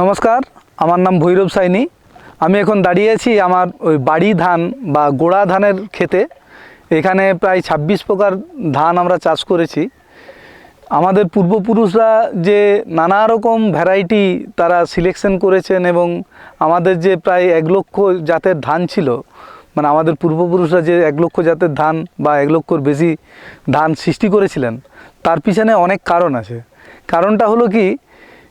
নমস্কার, আমার নাম ভৈরব সাইনি। আমি এখন দাঁড়িয়ে আছি আমার ওই বাড়ি ধান বা গোড়া ধানের ক্ষেতে। এখানে প্রায় ছাব্বিশ প্রকার ধান আমরা চাষ করেছি। আমাদের পূর্বপুরুষরা যে নানা রকম ভ্যারাইটি তারা সিলেকশন করেছেন এবং আমাদের যে প্রায় এক লক্ষ জাতের ধান ছিল মানে আমাদের পূর্বপুরুষরা যে এক লক্ষ জাতের ধান বা এক লক্ষর বেশি ধান সৃষ্টি করেছিলেন, তার পিছনে অনেক কারণ আছে। কারণটা হলো কি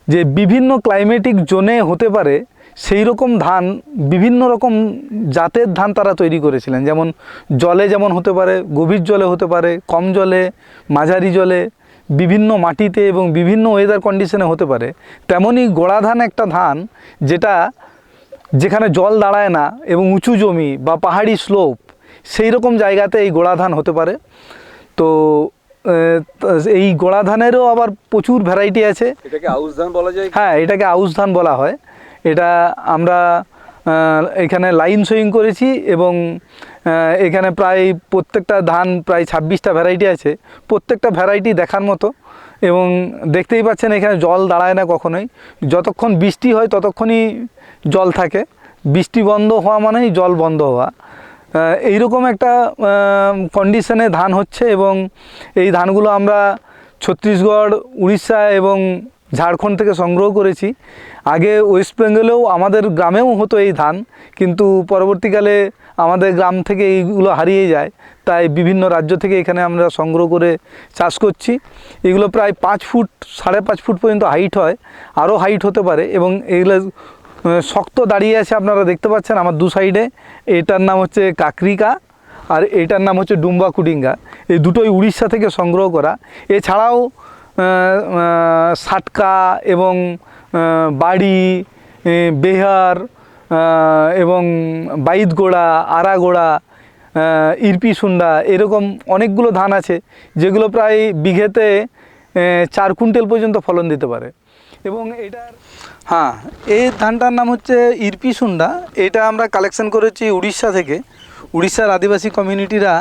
যে বিভিন্ন ক্লাইমেটিক জোনে হতে পারে, সেই রকম ধান, বিভিন্ন রকম জাতের ধান তারা তৈরি করেছিলেন। যেমন জলে যেমন হতে পারে, গভীর জলে হতে পারে, কম জলে, মাঝারি জলে, বিভিন্ন মাটিতে এবং বিভিন্ন ওয়েদার কন্ডিশনে হতে পারে, তেমনই গোড়া ধান একটা ধান যেটা যেখানে জল দাঁড়ায় না এবং উঁচু জমি বা পাহাড়ি স্লোপ সেই রকম জায়গাতে এই গোড়া ধান হতে পারে। তো এই গোড়া ধানেরও আবার প্রচুর ভ্যারাইটি আছে। এটাকে আউশ ধান বলা যায়? হ্যাঁ এটাকে আউশ ধান বলা হয়। এটা আমরা এখানে লাইন সোয়িং করেছি এবং এখানে প্রায় প্রত্যেকটা ধান প্রায় ছাব্বিশটা ভ্যারাইটি আছে। প্রত্যেকটা ভ্যারাইটি দেখার মতো এবং দেখতেই পাচ্ছেন এখানে জল দাঁড়ায় না কখনোই। যতক্ষণ বৃষ্টি হয় ততক্ষণই জল থাকে। বৃষ্টি বন্ধ হওয়া মানেই জল বন্ধ হওয়া। এইরকম একটা কন্ডিশনে ধান হচ্ছে এবং এই ধানগুলো আমরা ছত্তিশগড়, উড়িষ্যা এবং ঝাড়খণ্ড থেকে সংগ্রহ করেছি। আগে ওয়েস্ট বেঙ্গলেও আমাদের গ্রামেও হতো এই ধান, কিন্তু পরবর্তীকালে আমাদের গ্রাম থেকে এইগুলো হারিয়ে যায়। তাই বিভিন্ন রাজ্য থেকে এখানে আমরা সংগ্রহ করে চাষ করছি। এগুলো প্রায় পাঁচ ফুট, সাড়ে পাঁচ ফুট পর্যন্ত হাইট হয়। আরও হাইট হতে পারে এবং এগুলো শক্ত দাঁড়িয়ে আছে আপনারা দেখতে পাচ্ছেন আমার দু সাইডে। এটার নাম হচ্ছে কাকরিকা আর এটার নাম হচ্ছে ডুম্বা কুডিঙ্গা। এই দুটোই উড়িষ্যা থেকে সংগ্রহ করা। এছাড়াও সাটকা এবং বাড়ি বেহার এবং বাইদগোড়া, আরাগোড়া ইরপিসুন্ডা, এরকম অনেকগুলো ধান আছে, যেগুলো প্রায় বিঘেতে চার কুইন্টাল পর্যন্ত ফলন দিতে পারে। এবং এটার হ্যাঁ এই ধানটার নাম হচ্ছে ইরপি সুন্ডা। এটা আমরা কালেকশন করেছি উড়িষ্যা থেকে। উড়িষ্যার আদিবাসী কমিউনিটিরা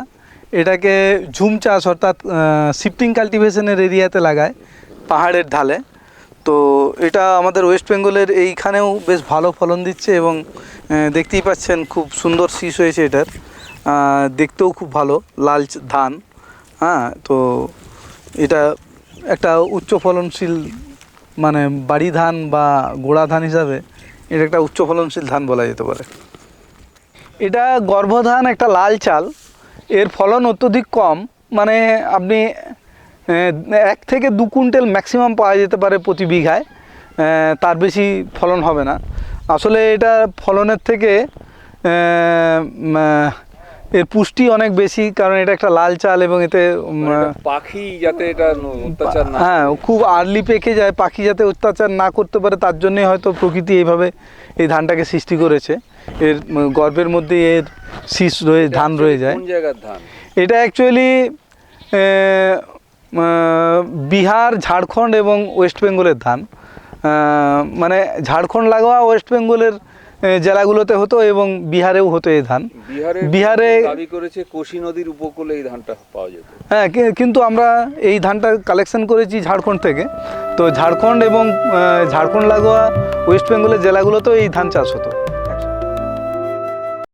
এটাকে ঝুম চাষ অর্থাৎ শিফটিং কাল্টিভেশনের এরিয়াতে লাগায় পাহাড়ের ঢালে। তো এটা আমাদের ওয়েস্ট বেঙ্গলের এইখানেও বেশ ভালো ফলন দিচ্ছে এবং দেখতেই পাচ্ছেন খুব সুন্দর শীষ হয়েছে এটার। দেখতেও খুব ভালো, লাল ধান। হ্যাঁ তো এটা একটা উচ্চ ফলনশীল মানে বাড়ি ধান বা গোড়া ধান হিসাবে এটা একটা উচ্চ ফলনশীল ধান বলা যেতে পারে। এটা গর্ভধান একটা লাল চাল, এর ফলন অত্যধিক কম মানে আপনি এক থেকে দু কুইন্টাল ম্যাক্সিমাম পাওয়া যেতে পারে প্রতি বিঘায় তার বেশি ফলন হবে না। আসলে এটা ফলনের থেকে এর পুষ্টি অনেক বেশি কারণ এটা একটা লাল চাল এবং এতে মানে পাখি যাতে এটা অত্যাচার না হ্যাঁ খুব আর্লি পেকে যায় পাখি যাতে অত্যাচার না করতে পারে তার জন্যই হয়তো প্রকৃতি এইভাবে এই ধানটাকে সৃষ্টি করেছে। এর উম, গর্ভের মধ্যে এর শীষ রয়ে ধান রয়ে যায়। কোন জায়গার ধান? এটা অ্যাকচুয়ালি বিহার ঝাড়খণ্ড এবং ওয়েস্ট বেঙ্গলের ধান। মানে ঝাড়খণ্ড লাগোয়া ওয়েস্ট বেঙ্গলের জেলাগুলোতে হতো এবং বিহারেও হতো এই ধান। বিহারে দাবি করেছে কোশি নদীর উপকূলে এই ধানটা পাওয়া যেত। হ্যাঁ কিন্তু আমরা এই ধানটা কালেকশন করেছি ঝাড়খণ্ড থেকে। তো ঝাড়খণ্ড এবং ঝাড়খন্ড ঝাড়খণ্ড লাগোয়া ওয়েস্ট বেঙ্গলের জেলাগুলোতেও এই ধান চাষ হতো।